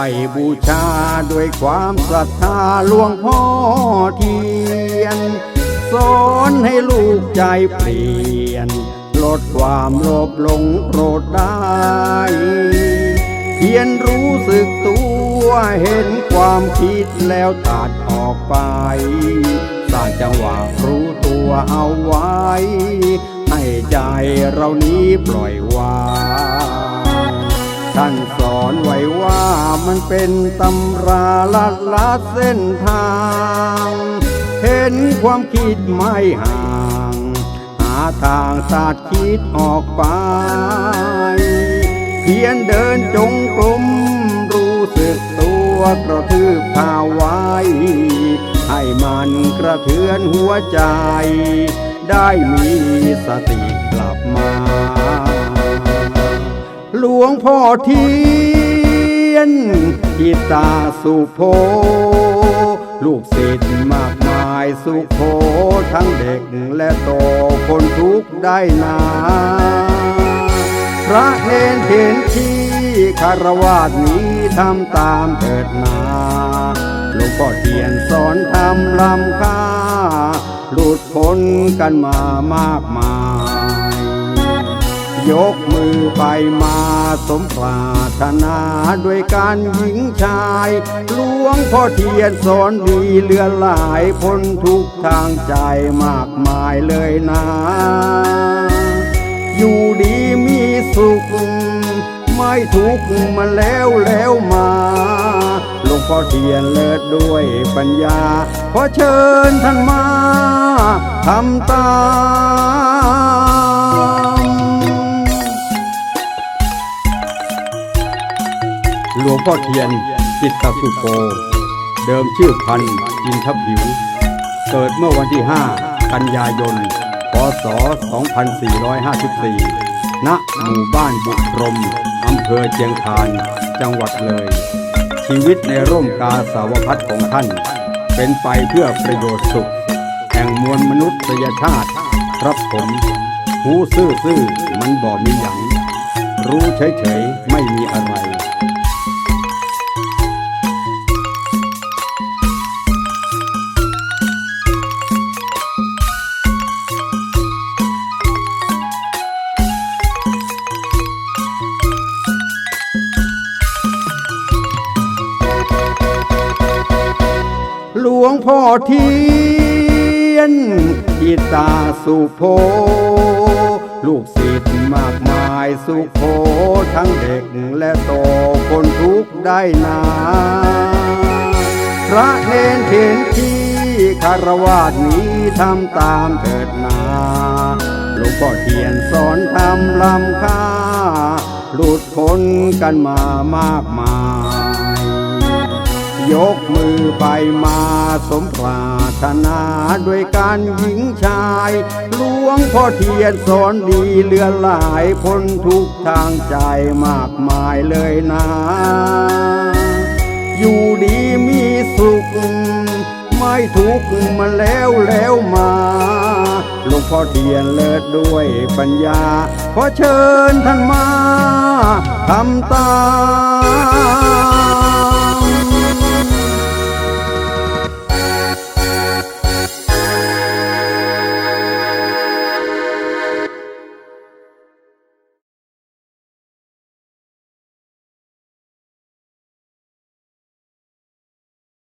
ไหว้บูชาด้วยความศรัทธาหลวงพ่อเทียน สอนให้ลูกใจเปลี่ยน ลดความโลภหลงโกรธได้ เพียนรู้สึกตัวเห็นความคิดแล้วตัดออกไป สร้างจังหวะรู้ตัวเอาไว้ ให้ใจเรานี้ปล่อยวางท่านสอนไว้ว่า มันเป็นตำราลัดลัดเส้นทาง เห็นความคิดไม่ห่าง หาทางสาดคิดออกไป เพียนเดินจงกรมรู้สึกตัวกระทืบเท้าไว้ ให้มันกระเทือนหัวใจ ได้มีสติกลับมา หลวงพ่อที ทิตาสุโพ ลูกศิษย์มากมายสุโพทั้งเด็กและโตคนทุกได้นาพระเนนเห็นที่คารวาสนี้ทำตามเถิดนาหลวงพ่อเทียนสอนทำลำค่าหลุดพ้นกันมามากมาย ยกมือไปมาสมปรารถนาด้วยการหญิงชายหลวงพ่อเทียนสอนดีเลือหลายพ้นทุกทางใจมากมายเลยนะ อยู่ดีมีสุข ไม่ทุกข์มาแล้วแล้วมาหลวงพ่อเทียนเลิศด้วยปัญญา ขอเชิญท่านมาทำตา หลวงพ่อเทียนจิตตสุโก เดิมชื่อพันธ์อินทผิว เกิดเมื่อวันที่ 5 กันยายน พศ 2454 ณ หมู่บ้านบุพรม อำเภอเชียงคาน จังหวัดเลย ชีวิตในร่มกาสาวพัดของท่าน เป็นไปเพื่อประโยชน์สุข แห่งมวลมนุษยชาติ ครับผมหูซื่อซื่อมันบอกมีหยังรู้เฉยเฉยๆไม่มีอะไร หลวงพ่อเทียนทิตาสุโพลูกศิษย์มากมายสุโพทั้งเด็กและโตคนทุกได้นาพระเนนเห็นที่คารวาสนี้ทำตามเถิดนาหลวงพ่อเทียนสอนทำลำค่าหลุดพ้นกันมามากมาย ยกมือไปมาสมปรารถนาด้วยการหญิงชายหลวงพ่อเทียนสอนดีเลือหลายพ้นทุกทางใจมากมายเลยนะ อยู่ดีมีสุข ไม่ทุกข์มาแล้วแล้วมาหลวงพ่อเทียนเลิศด้วยปัญญา ขอเชิญท่านมาทำตา